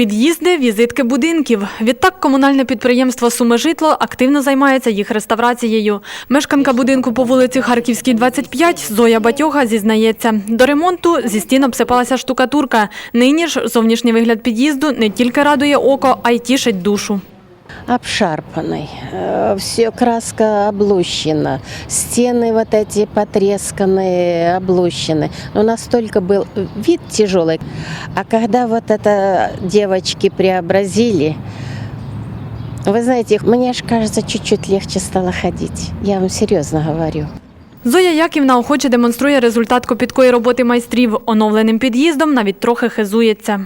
Під'їзди, візитки будинків. Відтак комунальне підприємство Сумежитло активно займається їх реставрацією. Мешканка будинку по вулиці Харківській, 25, Зоя Батьога зізнається. До ремонту зі стін обсипалася штукатурка. Нині ж зовнішній вигляд під'їзду не тільки радує око, а й тішить душу обшарпанной. Все краска облущена, стены вот эти потресканные, облущены. Но настолько был вид тяжелый. А когда вот это девочки преобразили, вы знаете, мне же кажется, чуть-чуть легче стало ходить. Я вам серьезно говорю. Зоя Яківна охоче демонструє результат копіткої роботи майстрів. Оновленим під'їздом навіть трохи хизується.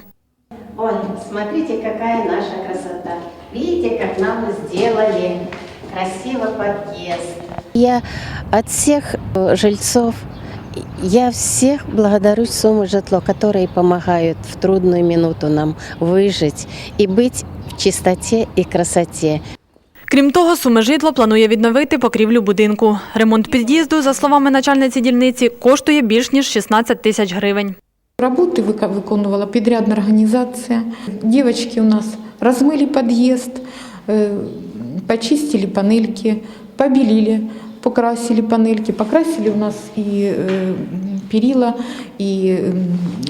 Ой, смотрите, какая наша красота. Видите, как нам сделали красиво подъезд. Я от всех э, жильцов, я всех благодарю Сумы Житло, которые помогают в трудную минуту нам выжить и быть в чистоте и красоте. Крім того, Сумежитло планує відновити покрівлю будинку. Ремонт під'їзду, за словами начальниці дільниці, коштує більш ніж 16 тисяч гривень. Работы выка- выполнила подрядная организация. Девочки у нас размыли подъезд, э, почистили панельки, побелили, покрасили панельки, покрасили у нас и э, перила, и э,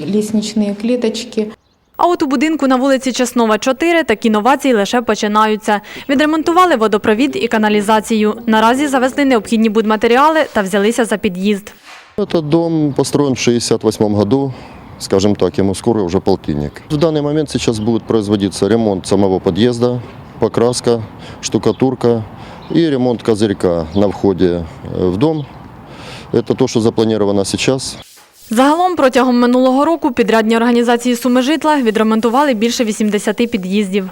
лестничные клеточки. А от у будинку на вулиці Чеснова, 4 такі новації лише починаються. Відремонтували водопровід і каналізацію. Наразі завезли необхідні будматеріали та взялися за під'їзд. Этот дом построен в 68 году, скажем так, ему скоро уже полтинник. В данный момент сейчас будет производиться ремонт самого подъезда, покраска, штукатурка и ремонт козырька на входе э, в дом. Это то, что запланировано сейчас. Загалом протягом минулого року підрядні організації Сумежитла відремонтували більше 80 під'їздів.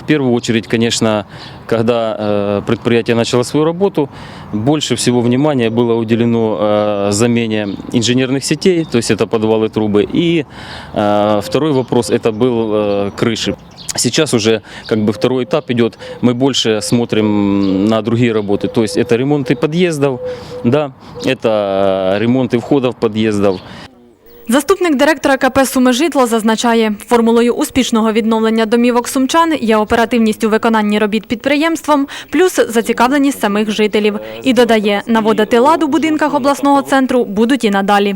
В первую очередь, конечно, когда э, предприятие начало свою работу, больше всего внимания было уделено э, замене инженерных сетей, то есть это подвалы, трубы. И э, второй вопрос это был э, крыши. Сейчас уже как бы второй этап идет, мы больше смотрим на другие работы, то есть это ремонты подъездов, да, это ремонты входов подъездов, Заступник директора КП «Сумежитло» зазначає, формулою успішного відновлення домівок сумчан є оперативність у виконанні робіт підприємством, плюс зацікавленість самих жителів. І додає, наводити лад у будинках обласного центру будуть і надалі.